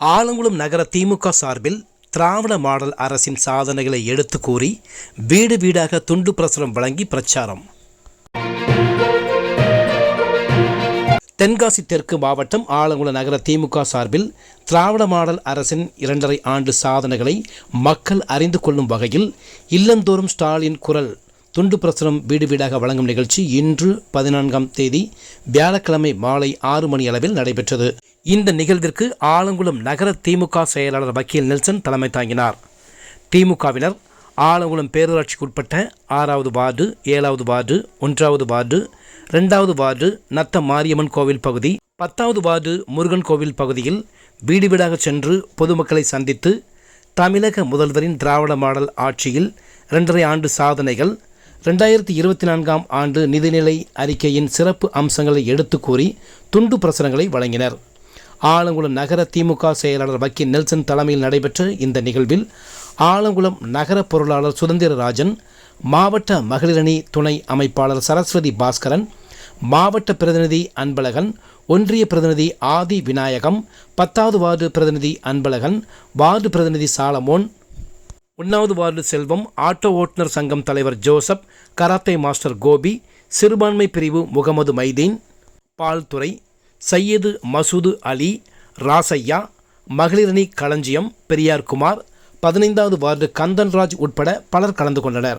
ஆலங்குளம் நகர திமுக சார்பில் திராவிட மாடல் அரசின் சாதனைகளை எடுத்து கூறி வீடு வீடாக துண்டு பிரசுரம் வழங்கி பிரச்சாரம். தென்காசி தெற்கு மாவட்டம் ஆலங்குளம் நகர திமுக சார்பில் திராவிட மாடல் அரசின் இரண்டரை ஆண்டு சாதனைகளை மக்கள் அறிந்து கொள்ளும் வகையில் இல்லந்தோறும் ஸ்டாலின் குரல் துண்டு பிரசுரம் வீடு வீடாக வழங்கும் நிகழ்ச்சி இன்று பதினான்காம் தேதி வியாழக்கிழமை மாலை ஆறு மணி அளவில் நடைபெற்றது. இந்த நிகழ்விற்கு ஆலங்குளம் நகர திமுக செயலாளர் வக்கீல் நெல்சன் தலைமை தாங்கினார். திமுகவினர் ஆலங்குளம் பேரூராட்சிக்குட்பட்ட ஆறாவது வார்டு ஏழாவது வார்டு ஒன்றாவது வார்டு ரெண்டாவது வார்டு நத்த மாரியம்மன் கோவில் பகுதி பத்தாவது வார்டு முருகன் கோவில் பகுதியில் வீடு வீடாக சென்று பொதுமக்களை சந்தித்து தமிழக முதல்வரின் திராவிட மாடல் ஆட்சியில் இரண்டரை ஆண்டு சாதனைகள் ரெண்டாயிரத்தி இருபத்தி நான்காம் ஆண்டு நிதிநிலை அறிக்கையின் சிறப்பு அம்சங்களை எடுத்து கூறி துண்டு பிரசுரங்களை வழங்கினர். ஆலங்குளம் நகர திமுக செயலாளர் வக்கி நெல்சன் தலைமையில் நடைபெற்ற இந்த நிகழ்வில் ஆலங்குளம் நகர பொருளாளர் சுதந்திரராஜன் மாவட்ட மகளிரணி துணை அமைப்பாளர் சரஸ்வதி பாஸ்கரன் மாவட்ட பிரதிநிதி அன்பழகன் ஒன்றிய பிரதிநிதி ஆதி விநாயகம் பத்தாவது வார்டு பிரதிநிதி அன்பழகன் வார்டு பிரதிநிதி சாலமோன் ஒன்றாவது வார்டு செல்வம் ஆட்டோ ஓட்டுநர் சங்கம் தலைவர் ஜோசப் கராத்தே மாஸ்டர் கோபி சிறுபான்மை பிரிவு முகமது மைதீன் பால்துறை சையது மசூது அலி ராசையா மகளிரணி களஞ்சியம் பெரியார் குமார் பதினைந்தாவது வார்டு கந்தன்ராஜ் உட்பட பலர் கலந்து கொண்டனர்.